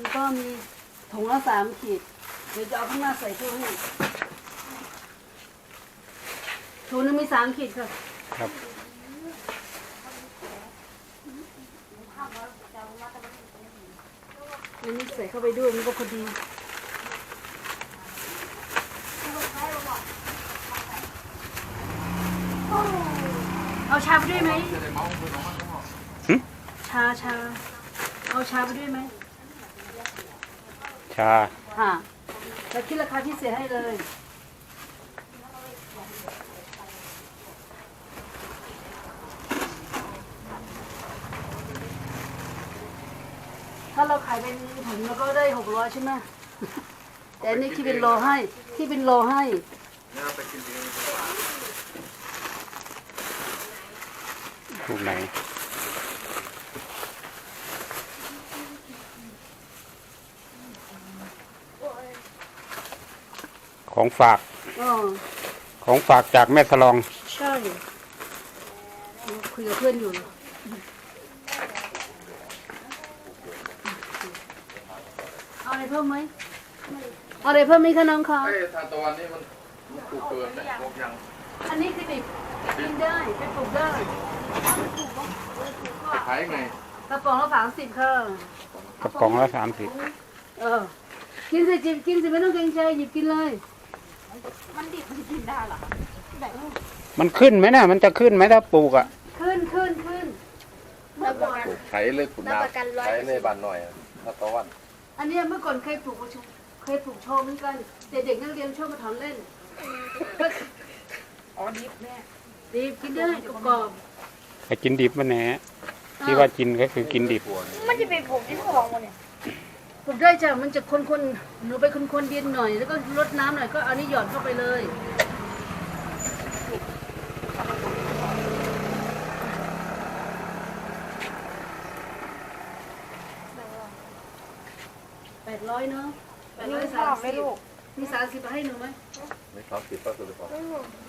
มันก็มีถุงละสามขีด เดี๋ยวจะเอาข้างหน้าใส่ถุงให้ถุงนึงมีสามขีดค่ะ ครับ อันนี้ใส่เข้าไปด้วยมันก็พอดี เอาชาไปด้วยไหมหึชาชา เอาชาไปด้วยไหมชา ค่ะแล้วคิดราคาพิเศษให้เลย ถ้าเราขายเป็นถุงเราก็ได้หกร้อยใช่ไหมแต่อันนี้ที่เป็นโลให้ที่เป็นโลให้ ถูกไหน ของฝากอ๋อของฝากจากแม่สลอง ใช่คุยกับเพื่อนอยู่เอาอะไรเพิ่มไหมเอาอะไรเพิ่มไหมคะน้องคะไอ้ทานตะวันนี่มันมันปลูกเกินแต่พวกยังอันนี้คือดิบกินได้ไปปลูกได้ขายไงกระป๋องละสามสิบค่ะกระป๋องละสามสิบเออกินสิจิบกินสิไม่ต้องเกรงใจหยิบกินเลย มันขึ้นไหมนะมันจะขึ้นไหมถ้าปลูกอะ ขึ้นขึ้นขึ้นเมื่อก่อนขายเลยคุณน้ำขายในบ้านหน่อยอะทานตะวันอันเนี้ยเมื่อก่อนเคยปลูกชเคยปลูกโชว์เหมือนกันแต่เด็กนักเรียนชอบมาถอนเล่นอ๋อดิบแม่ดีกินได้กรอบแต่กินดิบมันแหนๆที่ว่ากินก็คือกินดิบ มันจะเป็นผมที่ของมันเนี่ย ปลูกได้จ้ะมันจะคนๆหนูไปคนๆดินหน่อย แล้วก็รดน้ำหน่อยก็เอานี่หย่อนเข้าไปเลย แปดร้อยเนาะแปดร้อยมีสามไหมสิบลูกมีสามสิบให้หนูไหมไม่ครับติดก็คือพอ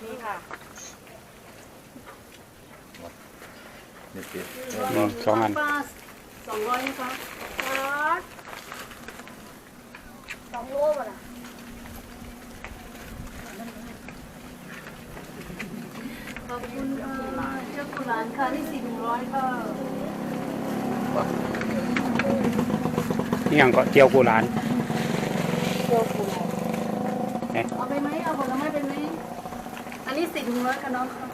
นี่ค่ะนี่ติด อืมสองอัน ป้าสองร้อยนะคะส องโลป่ะล่ะขอบคุณค่ะเจ้าคุณหลานค่ะนี่สี่หนึ่งร้อยค่ะนี่ยังก็เจียวกูหลานเดียวคุณเอาไปไหมเอาผลไม้ไปไหมอันนี้สี่ถุงร้อยค่ะน้องค่ะ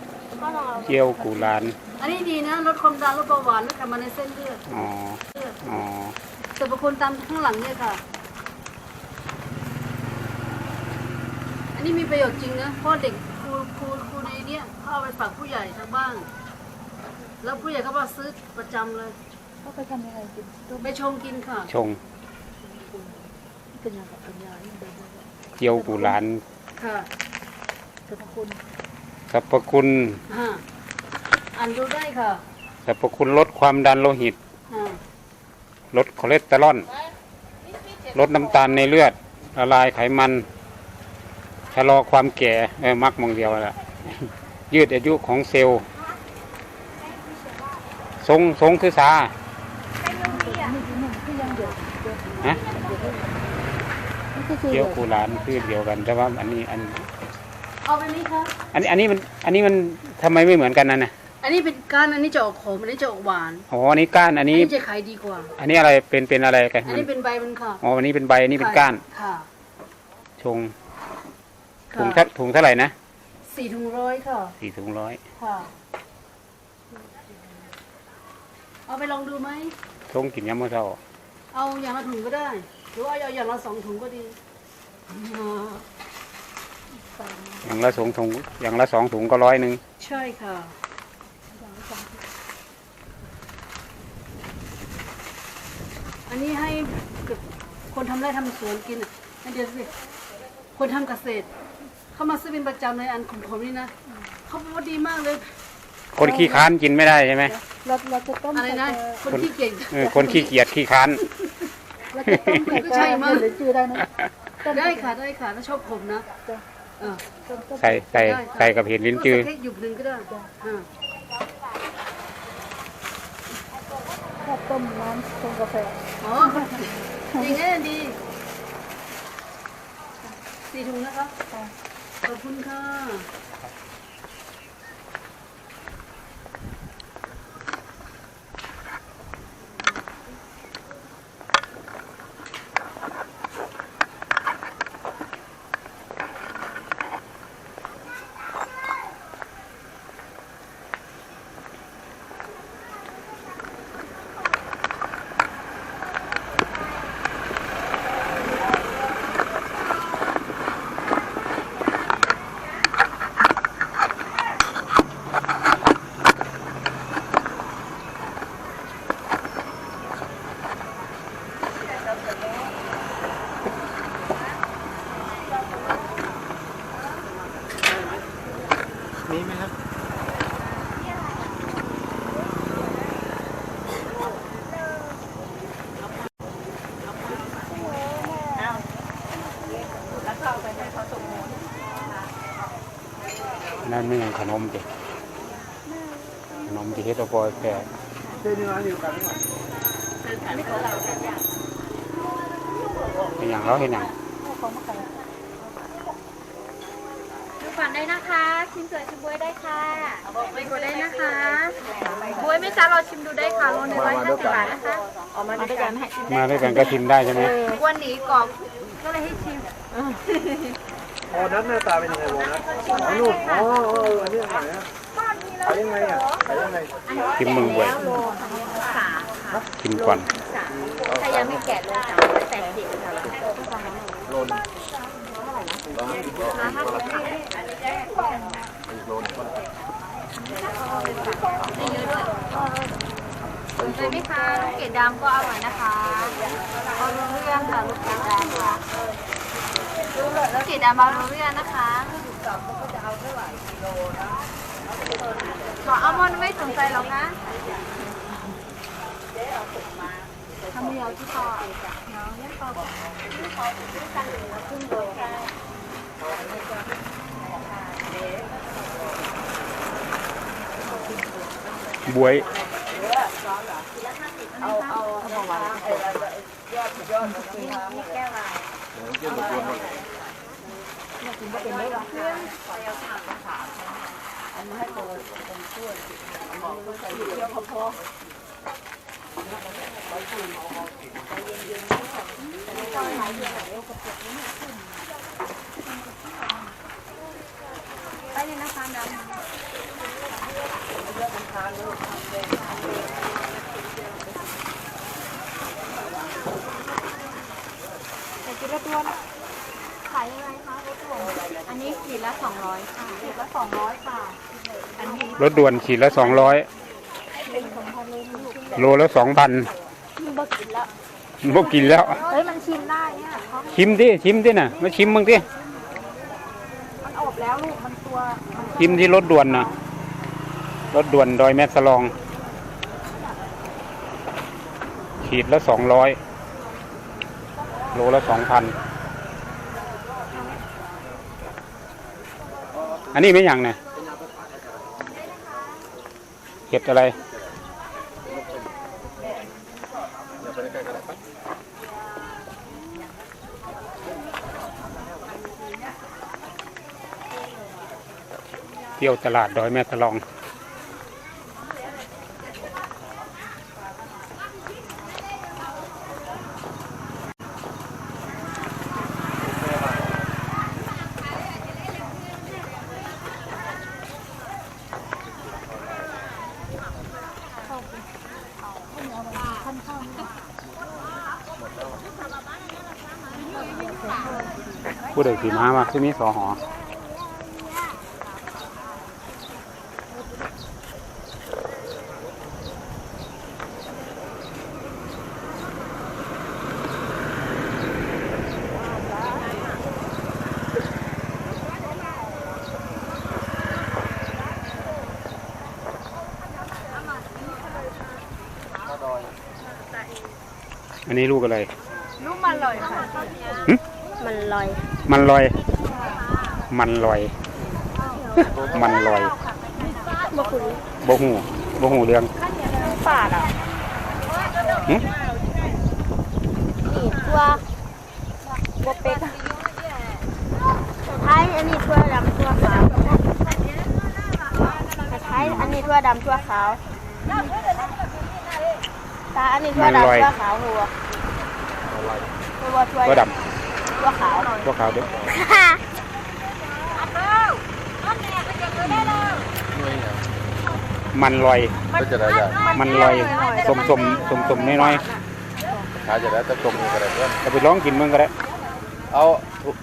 ก็ลองเอาเจียวกูหลาน อันนี้ดีนะลดความดันลดเบาหวานลดไขมันในเส้นเลือดอ๋อเลือดอ๋อสรรพคุณตามข้างหลังเนี่ยค่ะ นนี้มีประโยชน์จริงนะเพราะเด็กครูครูครูในเนี้ยเขาเอาไปฝากผู้ใหญ่ทางบ้านแล้วผู้ใหญ่ก็มาซื้อประจำเลยเขาไปทำยังไงกินไปชงกินค่ะชงเป็นยังไงเป็นยาที่เป็นเจียวกูหลานค่ะสรรพคุณสรรพคุณฮะอ่านดูได้ค่ะสรรพคุณลดความดันโลหิตฮะลดคอเลสเตอรอลลดน้ำตาลในเลือดละลายไขมันชะลอความแก่เออมักมองเดียวแหละยืดอายุของเซลล์ทรงทรงคือสาฮะนี่ก็คือเจียวกูหลานคือเดียวกันแต่ว่าอันนี้อันเอาไปไหมคะอันนี้อันนี้มันอันนี้มันทำไมไม่เหมือนกันนั่นน่ะอันนี้เป็นก้านอันนี้จะออกขมอันนี้จะออกหวานอ๋ออันนี้ก้านอันอันนี้นี้จะขายดีกว่า อันนี้อะไรเป็นเป็นอะไรกันอันมันนี้เป็นใบมันค่ะอ๋ออันนี้เป็นใบอันนี้เป็นก้านค่ะชง ถุค่ะงเท่าถุงเท่าไหร่นะสี่ถุงร้อยค่ะ สี่ถุงร้อยค่ะ เอาไปลองดูไหมชงกินยำมะเช้าเอาอย่างละถุงก็ได้ หรือว่าเอาอย่างละสองถุงก็ดีอ่าอย่างละสองถุงอย่างละสองถุงก็ร้อยหนึ่งใช่ค่ะ อันนี้ให้กับคนทำไร่ทำสวนกินอะอันเดียวสิคนทำเกษตร เข้ามาซื้อเป็นประจำในอันของผมนี่นะเขาบอกว่าดีมากเลย คนขี้ค้านกินไม่ได้ใช่ไหมเราเราจะต้มอะไรนะคนที่เก่งเออคนขี้เกียจขี้ค้านเราจะต้มใส่ใช่มั้ยหรือจืดได้นะต้มได้ค่ะได้ค่ะถ้าชอบผมนะเออต้มต้มใส่ใส่ใส่กับเห็ดลิ้นจือใส่แค่หยุบหนึ่งก็ได้อ่าก็ต้มน้ำชงกาแฟอ๋ออย่างนี้นดีสี่ถุงนะคะ ขอบคุณค่ะ นั่นไม่ยังขนมดิขนมที่เฮ็ดเอาปอยแปรเป็นอย่างเราเห็นอย่างดูก่อนได้นะคะชิมสวยชิมบวยได้ค่ะไปกดได้นะคะบวยไม่จ้าเราชิมดูได้ค่ะโลหนึ่งร้อยห้าสิบบาทนะคะออกมาด้วยกันให้ชิมมาด้วยกันก็ชิมได้ใช่ไหมวันนี้กรอบก็เลยให้ชิม โอ้นัทหน้าตาเป็นยังไงโบนัทอ๋อนู่นอ๋อเอออันนี้อะไรนะขายยังไงอะขายยังไงชิมมึงบ่อยชิมก่อนถ้ายังไม่แกะโลสามแปดสิบค่ะโลนร้อยสิบโลอีกโลนึงสนใจไหมคะลูกเกดดำก็อร่อยนะคะเอารู้เรื่องค่ะลูกเกดดำค่ะ ลูกเกดดำเอารู้เรื่องนะคะขออัลมอนด์ไม่สนใจหรอกนะทำเดียวที่คอเนาะเนี่ยคอบวยไปเลยนะคะดำแต่กินละตัว ขายยังไงคะรถด่วนอันนี้ขีดละสองร้อยค่ะขีดละ สองร้อยค่ะอันนี้รถด่วนขีดละสองร้อยโลละสองพันมีบกินแล้วพวกกินแล้ว เฮ้ยมันชิมได้เนี่ยเขาชิมดิชิมดิน่ะมาชิมมึงดิมันอบแล้วลูกมันตัวชิมที่รถด่วนนะรถด่วนดอยแม่สลอง ขีดละสองร้อยโลละสองพัน อันนี้ไม่อย่างเนี่ยเก็บอะไรเที่ยวตลาดดอยแม่สลอง ผู้ใดสีมามาที่มีสอหออันนี้ลูกอะไร ลูกมันลอยค่ะหึ มันลอย มันลอย มันลอย มันลอยบ่หูบ่หูเรื่องปาดอะหึนี่ตัวบัวเป็ดท้ายอันนี้ตัวดำตัวขาวท้ายอันนี้ตัวดำตัวขาวตาอันนี้ตัวดำตัวขาวหัวตัวตัว ตัวดตัวขาวำตัวขาวเด้อมันลอยก็จะได้ยังมันลอยสมสมสมสมน้อยขายจะได้จะจมอยู่กันเลยเพื่อนๆเอาไปลองกินมึงก็ได้เอา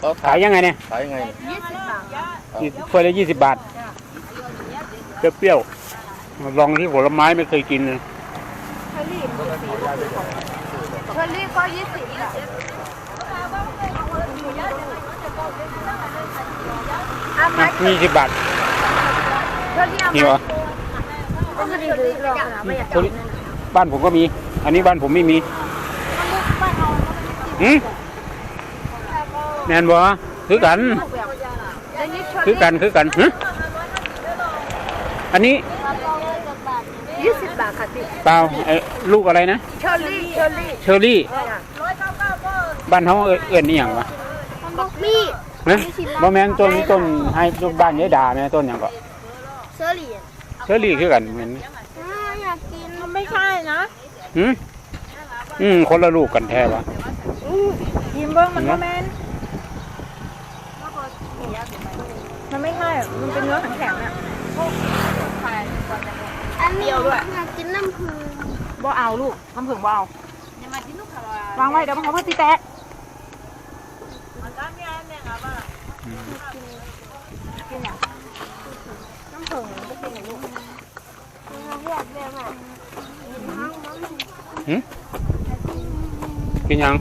เอาขายยังไงเนี่ยขายยังไงถ้วยละยี่สิบบาทเปรี้ยวๆลองที่ผลไม้ไม่เคยกินเลยเชอรี่ก็ยี่สิบ อะยี่สิบบาทเชอรี่เอานี่วะเชอรี่หรือรองนะไม่อยากตัวนี้บ้านผมก็มี อันนี้บ้านผมไม่มีหืมแน่นบ่คือกันแล้วนี่เชอคือรี่กันคือกันฮะอันนี้ยี่สิบบาทค่ะพี่เปล่าไอ้ลูกอะไรนะ เชอรี่เชอรี่เชอรี่ บ้านเขาเอิ้นเอิ้นนี่อย่างวะบอกมี่ นะบ่แม่นต้นต้นให้ลูกบ้านยายดาแม่ต้นอย่างก็เชอรี่เชอรี่คือกันเหมือนอยากกินมันไม่ใช่นะหืมอืมคนละลูกกันแท้ปะยิมเบิ้งมันก็แมนมันไม่ใช่อะมันเป็นเนื้อแข็งๆเนี่ยอันนี้อยากกินน้ำผึ้งบ่เอาลูกน้ำผึ้งบ่เอาวางไว้เดี๋ยวมันเขาพัดตีแตะหืมกินยัง